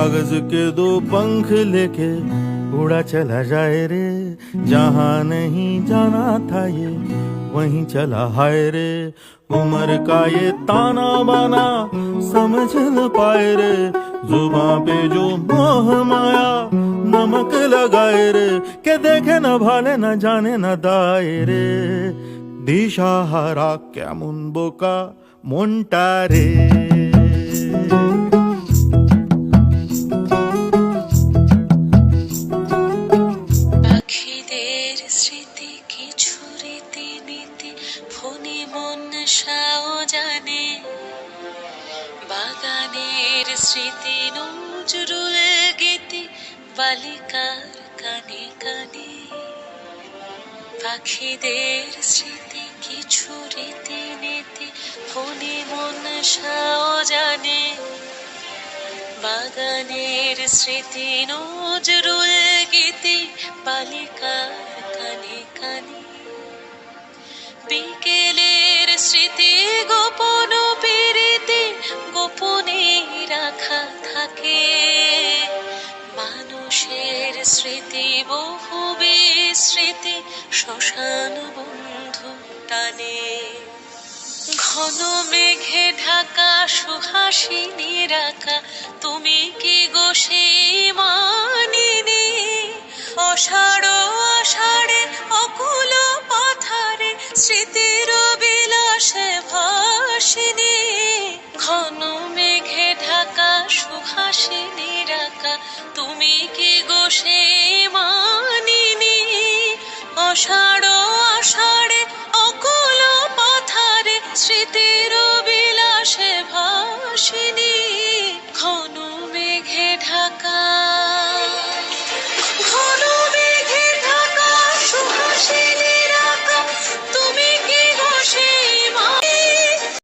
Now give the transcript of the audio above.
कागज़ के दो पंख लेके उड़ा चला जाए रे। जहाँ नहीं जाना था ये, वहीं चला हाय रे। उम्र का ये ताना बाना समझ न पाए रे। जुबा पे जो मोह माया नमक लगाए रे। के देखे न भाले न जाने न दाए रे। दिशा हरा क्या मुन बोका मुंटा रे। স্মৃতি, কিছু রীতি নীতি ফণি মন সাও জানে বাগানের স্মৃতি নজরুল গীতি, বালিকার কানে কানে। পাখিদের স্মৃতি, কিছু রীতি নীতি ফণি মন সাও জানে বাগানের স্মৃতি নজরুল গীতি, বালিকার কানে বিকেলের স্মৃতি গোপন পিরিতি গোপনে রাখা থাকে। মানুষের স্মৃতি, বহু স্মৃতি শ্মশান বন্ধু টানে। ঘন মেঘে ঢাকা, সুহাসিনী রাখা, তুমি কি গো সেই মানিনি স্মৃতির বিলাসে ভাসিনী ঘন মেঘে ঢাকা সুহাসিনী রাখা তুমি কি গো